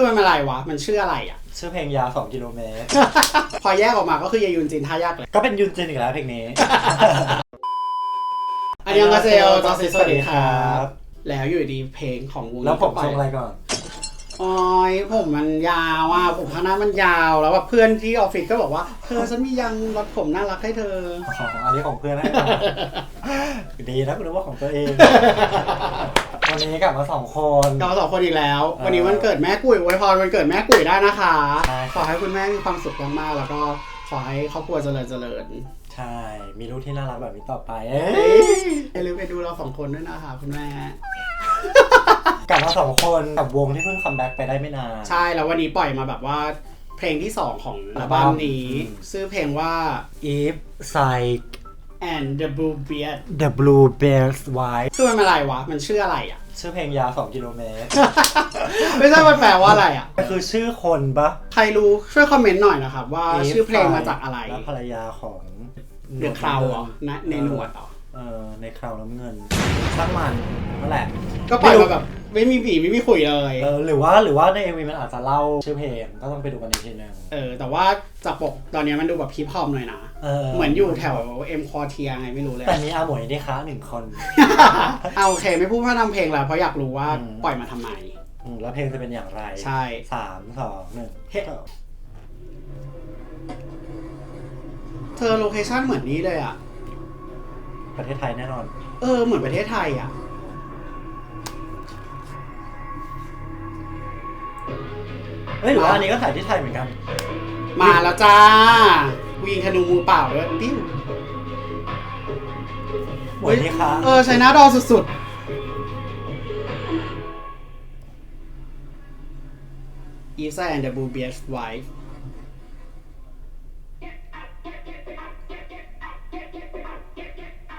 คือมันอะไรวะ มันชื่ออะไรอะ ชื่อเพลงยาว2กิโลเมตร พอแยกออกมาก็คือเยยุนจินท่ายากเลย ก็เป็นยุนจินอีกแล้วเพลงนี้ อันยังกาเซลจอซิสวัสดีครัครับบแล้วอยู่ดีเพลงของวงแล้วผมก็ทรงไปอะไรก่อนโอ้ยผมมันยาวอะผมข้างหน้ามันยาวแล้วแบบเพื่อนที่ออฟฟิศก็บอกว่าเธอฉันมียังรัดผมน่ารักให้เธอของอันนี้ของเพื่อนนะดีนะคุณรู้ว่าของตัวเอง วันนี้กลับมาสองคน เราสองคนอีกแล้วเออวันนี้วันเกิดแม่กุ๋ยอวยพรวันเกิดแม่กุ๋ยได้นะคะ ใช่ขอให้คุณแม่มีความสุขมากๆแล้วก็ขอให้ครอบครัวเจริญเจริญใช่ มีลูกที่น่ารักแบบนี้ต่อไปเอ้เอ้ยยอย่าลืมไปดูเราสองคนด้วยนะคะคุณแม่ กลับมาสองคนกับวงที่เพิ่งคัมแบ็กไปได้ไม่นาน ใช่แล้ววันนี้ปล่อยมาแบบว่าเพลงที่2ของอัลบั้มนี้ อืม ชื่อเพลงว่า If Side and the Blue Beard The Blue Bears White คือมันอะไรวะ มันชื่ออะไรอะ ชื่อเพลงยาว2กิโลเมตร ไม่ใช่มันแปลว่าอะไรอะก็คือชื่อคนปะใครรู้ช่วยคอมเมนต์หน่อยนะครับ ว่า If ชื่อเพลงมาจากอะไรและภรรยาของ เดือดคราวเหรอนะในหนวดเหรอเออ ในคราวน้ำเงินช่างมันนั่นแหละ ก็ปล่อยไม่รู้มาแบบ ไม่มีผีไม่มีขุยเลย เออหรือว่าหรือว่าใน MV มันอาจจะเล่าชื่อเพลงก็ต้องไปดูกันอีกทีหนึงเออ แต่ว่าจากปกตอนนี้มันดูแบบฮิปฮอปหน่อยนะ เออเหมือนอยู่แถวเอ็มคอเทียไงไม่รู้เลย แต่มีอาหมวยนี่คะหนึ่งคน เอาโอเค ไม่พูดพร่ำเพลงแล้วเพราะอยากรู้ว่าอืม ปล่อยมาทำไม อืมแล้วเพลงจะเป็นอย่างไรใช่ สามสองหนึ่งเฮ้ เธอโลเคชั่นเหมือนนี้เลยอะ ประเทศไทยแน่นอน เออ เหมือนประเทศไทยอะ เฮ้ยหรือว่าอันนี้ก็ถ่ายที่ไทยเหมือนกัน มาแล้วจ้าวิ่งธนูมือเปล่าด้วยปิ้วหมวยนี่คะเออใช้หน้าดอสุดๆ Eva and the Blue Beard's Wife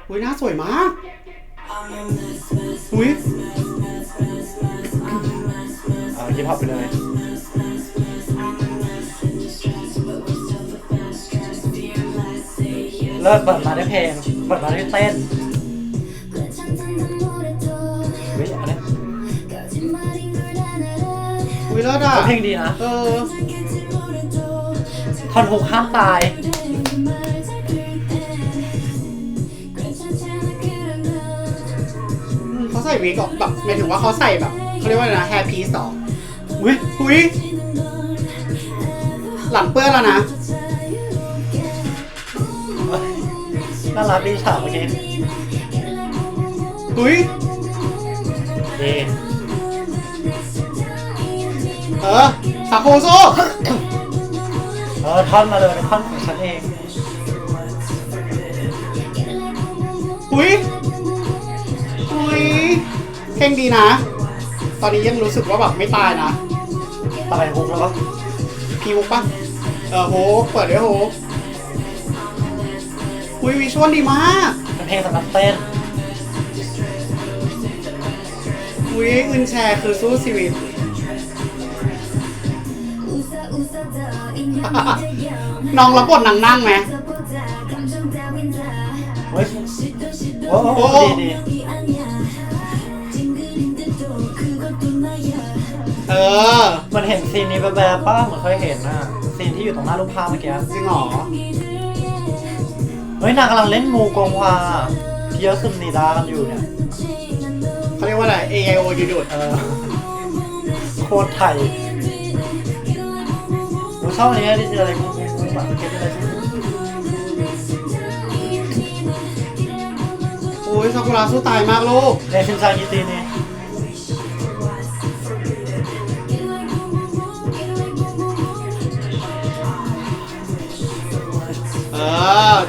อุ้ยหน้าสวยมากอุ้ยเอาคิปฮอปไปเลยเลิศเปิดมาได้วยเพลงเปิดมาได้วยเต้นเฮ้ยอะไรอุ้ยเลิศอะเพลงดีนะเออท่อนฮุกห้ามตาย วิกออกแบบหมายถึงว่าเขาใส่แบบเขาเรียกว่าอะไรนะแฮร์พีซหรออุ้ยอุ้ยหลังเปื้อนแล้วนะน่ารักดีฉากเมื่อกี้อุ้ยดีเออสาโคโซเออท่อนมาเลยเป็นท่อนของฉันเองอุ้ยอุ้ย เพลงดีนะ ตอนนี้ยังรู้สึกว่าแบบไม่ตายนะตะไปฮุกแล้วก็พีฮุกปะเออโฮกเปิดด้วยโฮกอุ้ยวิชวลดีมากเป็นเพลงสำหรับเต้นอุ้ยอึนแชร์คือสู้ชีวิตน้องรับบทนางนั่งไหมเฮ้ยโอ้โหโอ้ดีดี ออมันเห็นซีนนี้แบบแบบๆป้าเหมือนเคยเห็นน่ะซีนที่อยู่ตรงหน้ารูปภาพเมื่อกี้จริงเหรอ เฮ้ยนางกำลังเล่นงูกงวาเพียวซึมนีดากันอยู่เนี่ยเขาเรียกว่าอะไร A I O ยูดูดเออโคตรไทยหนูชอบอันนี้ที่เจออะไรงูงูงูแบบเก็ตอะไรที่อุ้ยซากุระสู้ตายมากลูกในชินซากิตีนี่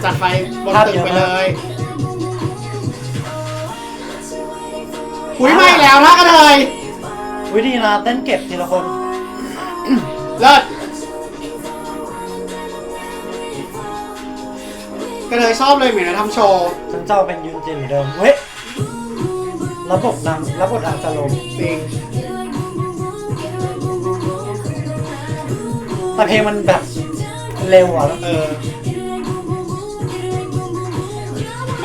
จัดไฟบนตึกไปเลยอุ้ยไม่แล้วนะกระเทยวิธีนะเต้นเก็บทีละคน เลิศกระเทยชอบเลยเหมือนทำโชว์ฉันจะเอาเป็นยุนจินเหมือนเดิมเฮ้ยระบบนางระบบอาจจะลงจริงแต่เพลงมันแบบเร็วอะเออ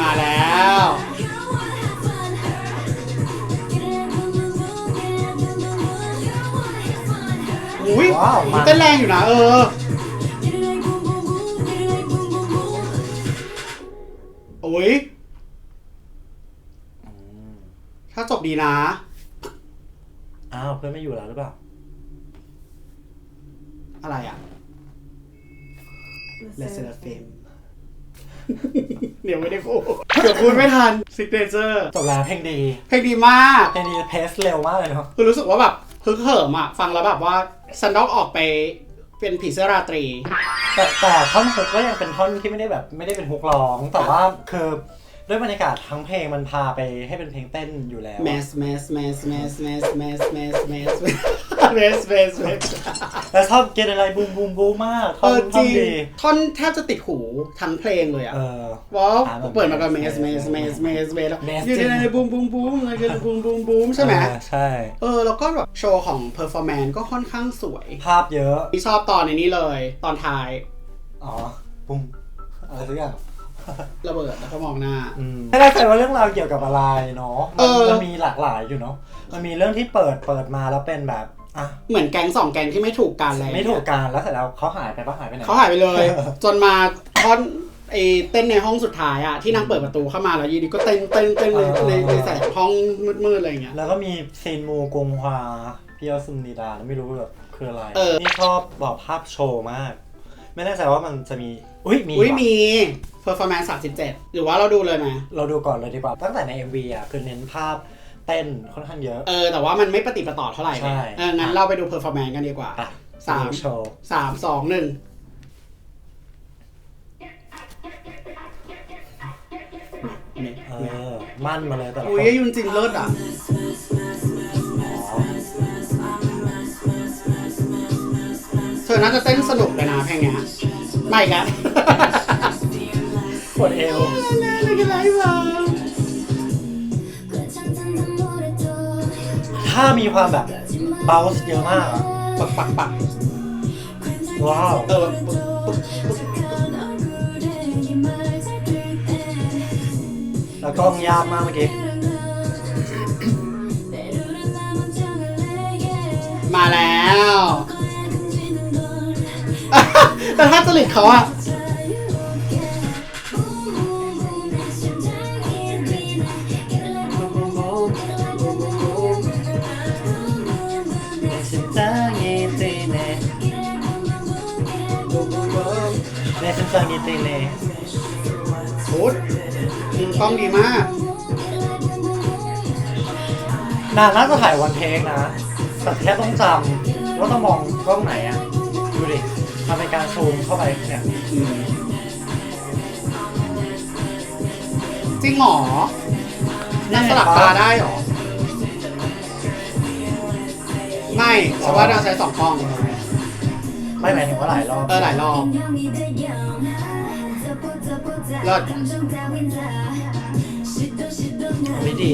มาแล้ว อุ้ยว้าวมันเต้นแรงอยู่นะเออโอ้ยอืมถ้าจบดีนะ อ้าวเพื่อนไม่อยู่แล้วหรือเปล่า อะไรอะ Let's Set a Fame เดี๋ยวไม่ได้พูดเดี๋ยวพูดไม่ทัน Signature จบแล้วเพลงดีเพลงดีมากเพลงดีเพสเร็วมากเลยเนาะคือรู้สึกว่าแบบฮึกเหิมอะ ฟังแล้วแบบว่าซันดอกออกไปเป็นผีเสื้อราตรี แต่แต่ท่อนฮุกก็ยังเป็นท่อนที่ไม่ได้แบบไม่ได้เป็นฮุกร้อง แต่ว่าคือด้วยบรรยากาศทั้งเพลงมันพาไปให้เป็นเพลงเต้นอยู่แล้ว แมสแมสแมสแมสแมสแมสแมสแมส แมสแมสแมสแมสแล้วชอบเกณฑ์อะไรบูมบูมบูมมากเอท่อนอจท่อรินงดี ท่อนแทบจะติดหูทั้งเพลงเลยอะเออ ว้าวอ่ามันเปิดมาก็เมสเมสเมสเมสเมสแล้วเมสอยู่ในบูมบูมบูมอะไรกันบูมบูมบูมใช่ไหมเออใช่ เออ แล้วก็แบบโชว์ของเพอร์ฟอร์แมนก็ค่อนข้างสวยภาพเยอะ ที่ชอบตอนในนี้เลยตอนท้ายอ๋อบูมอะไรสักอย่างระเบิดแล้วก็มองหน้าอืมไม่แน่ใจว่าเรื่องราวเกี่ยวกับอะไรเนาะเออมันมีหลากหลายอยู่เนาะ มันมีเรื่องที่เปิดเปิดมาแล้วเป็นแบบอะ เหมือนแก๊งสองแก๊งที่ไม่ถูกกันเลยไม่ถูกการแล้วเสร็จแล้วเขาหายไปปะหายไปไหนเขาหายไปเลย จนมาท่อนไอเต้นในห้องสุดท้ายอะที่นางเปิดประตูเข้ามาแล้วอยีดีก็เต้นเต้นเต้นในในในแสงห้องมืดๆอะไรอย่างเงี้ยแล้วก็มีซีนมูกงฮวาพี่เอาซุมนีดาไม่รู้แบบคืออะไรเออนี่ชอบบอกภาพโชว์มาก ไม่แน่ใจว่ามันจะมีอุ้ยมีอุ้ยว่ะมี performance 37หรือว่าเราดูเลยไหมเราดูก่อนเลยดีกว่าตั้งแต่ใน MV อะคือเน้นภาพ เต้นค่อนข้างเยอะ เออแต่ว่ามันไม่ปฏิปต่อเท่าไหร่ใช่ เอองั้นเราไปดู performance กันดีกว่า อะสามดูโชว์ สามสองหนึ่งเออ มั่นมาเลยแต่ละคอุ้นยยุนจริงเลิศอะอ๋อเธอน่าจะเต้นสนุกเลยนะเพลงเนี้ยไม่กัน ปวดเอว ถ้ามีความแบบเบาส์เยอะมากอะปักปักปักว้าวเออปึ๊กปึ๊กปึ๊กแล้วกล้องยากมากเมื่อกี้มาแล้ว แต่ถ้าจริตเขาอะ ซันซังกีเตเนโอ้ยมุมกล้องดีมาก นางน่าจะถ่ายวันเทคนะ แต่แค่ต้องจำว่าต้องมองกล้องไหนอะดูดิทำเป็นการซูมเข้าไปเนี่ยอืมจริงเหรอนั่งสลับตาได้เหรอ ไม่เพราะว่าเราใช้สองกล้อง ไม่หมายถึงว่าหลายรอบ เออหลายรอบเลิศไม่ดี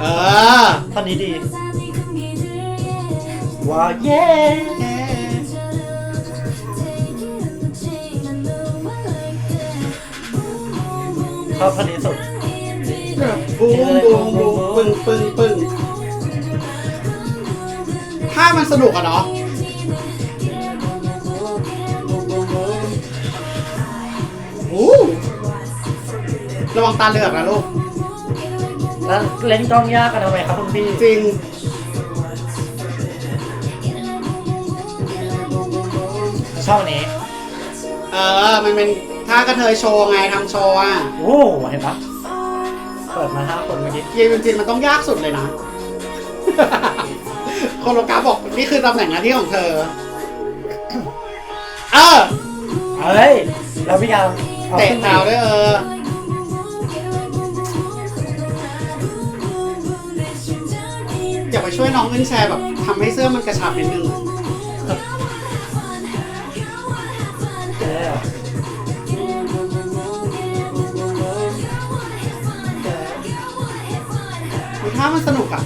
เออตอนนี้ดี ว้าวเย้ชอบท่อนนี้สุด บูมบูมบูมปึ้งปึ้งปึ้งถ้ามันสนุกอะเนาะโอ้ระวังตาเหลือกนะลูก แล้วเล่นกล้องยากกันทำไมครับคุณพี่จริง ชอบอันนี้เออ มันเป็นท่ากระเทยโชว์ไงทำโชว์อะ โอ้เห็นปะ เปิดมาห้าคนเมื่อกี้เยจริงๆมันต้องยากสุดเลยนะ โคโลกราฟบอกนี่คือตำแหน่งหน้าที่ของเธอ เออเฮ้ยแล้วพี่การเอาเตะขึ้นเท้าด้วยเออ อยากไปช่วยน้องขึ้นแชร์แบบทำให้เสื้อมันกระชับนิดนึง เออ ดูท่ามันสนุกอะ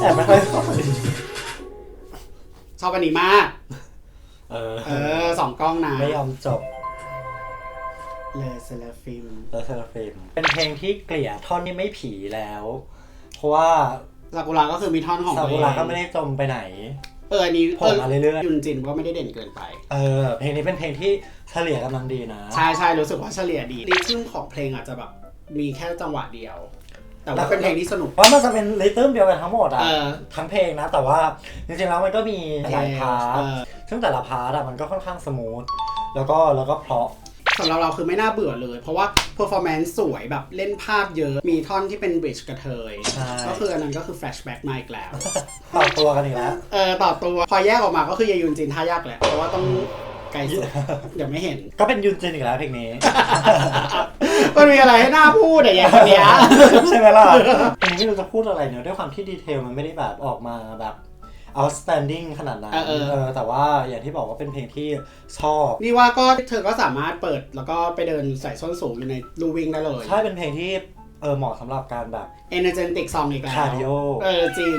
แต่ไม่ค่อยเข้าไปชอบอันนี้มาก เออ เออสองกล้องนะไม่ยอมจบเลเซลฟิมเลเซอร์ฟิมเป็นเพลงที่เกลี่ยท่อนที่ไม่ผีแล้ว เพราะว่าซากุระก็คือมีท่อนของซาตัวกุเองระก็ไม่ได้จมไปไหน เอออันนี้โผล่มาเรื่อยๆ ยุนจินก็ไม่ได้เด่นเกินไป เออ เพลงนี้เป็นเพลงที่เฉลี่ยกำลังดีนะ ใช่ใช่รู้สึกว่าเฉลี่ยดีริทึมของเพลงอาจจะแบบมีแค่จังหวะเดียว แต่ว่าเป็นเพลงที่สนุก เพราะมันจะเป็นริทึมเดียวกันทั้งหมดอะเออทั้งเพลงนะ แต่ว่าจริงๆแล้วมันก็มีหลายพาร์ทเออ ซึ่งแต่ละพาร์ทอะมันก็ค่อนข้างสมูทแล้วก็แล้วก็เพราะ สำหรับเราคือไม่น่าเบื่อเลย เพราะว่า performance สวยแบบเล่นภาพเยอะ มีท่อนที่เป็น bridge กระเทย ใช่ ก็คืออันนั้นก็คือ flashback มาอีกแล้ว ต่อตัวกันอีกแล้ว เออต่อตัว พอแยกออกมาก็คือเยยุนจินท่ายากแหละ เพราะว่าต้อง ไกลสุดเดี๋ยวไม่เห็น ก็เป็นยุนจินอีกแล้วเพลงนี้ มันมีอะไรให้น่าพูดอะอย่างคนเนี้ยใช่ไหมล่ะเพลงนี้ไม่รู้จะพูดอะไรเนอะด้วยความที่ดีเทลมันไม่ได้แบบออกมาแบบ outstanding ขนาดนั้นเออเออเออแต่ว่าอย่างที่บอกว่าเป็นเพลงที่ชอบ นี่ว่าก็เธอก็สามารถเปิดแล้วก็ไปเดินใส่ส้นสูงอยู่ในลูวิ่งได้เลย ใช่เป็นเพลงที่ เออเหมาะสำหรับการแบบ energetic song อีกแล้ว cardio เออจริง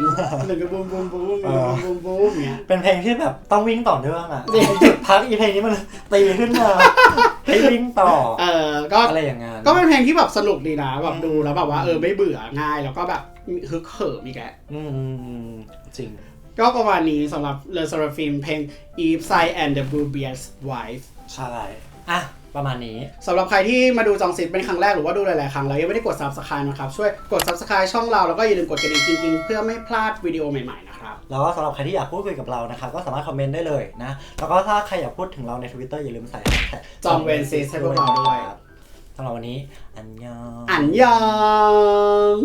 หนึ่งก็บูมบูมบูมเออบูมบูมเงี้ย เป็นเพลงที่แบบต้องวิ่งต่อเนื่องอะจริง หยุดพักอีเพลงนี้มันตีขึ้นมา ให้วิ่งต่อเออก็ อะไรอย่างงั้นก็เป็นเพลงที่แบบสนุกดีนะแบบอืมดูแล้วแบบว่าเออไม่เบื่อง่าย แล้วก็แบบฮึกเหิมอีกแกอืมอืมอืมจริง ก็ประมาณนี้สำหรับเลอซาราฟิมเพลง Eve Side and the Blue Beard's Wife ใช่ อะ ประมาณนี้ สำหรับใครที่มาดูจองซิดเป็นครั้งแรกหรือว่าดูหลาย ๆ ครั้งแล้วยังไม่ได้กด Subscribe นะครับ ช่วยกด Subscribe ช่องเราแล้วก็อย่าลืมกดกระดิ่งจริง ๆ เพื่อไม่พลาดวิดีโอใหม่ ๆ นะครับ แล้วก็สำหรับใครที่อยากพูดคุยกับเรานะคะก็สามารถคอมเมนต์ได้เลยนะ แล้วก็ถ้าใครอยากพูดถึงเราใน Twitter อย่าลืมใส่ hashtag จองเวนซิสให้พวกเราด้วยครับสำหรับวันนี้อันยอง อันยอง